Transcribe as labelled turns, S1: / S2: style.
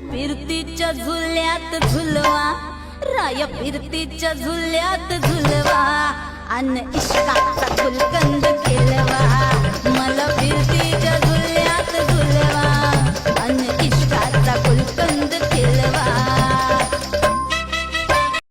S1: फिरतीच्या झुल्यात झुलवा राय फिरतीच्या झुल्यात झुलवा. अन इश्काचा गुलकंद केला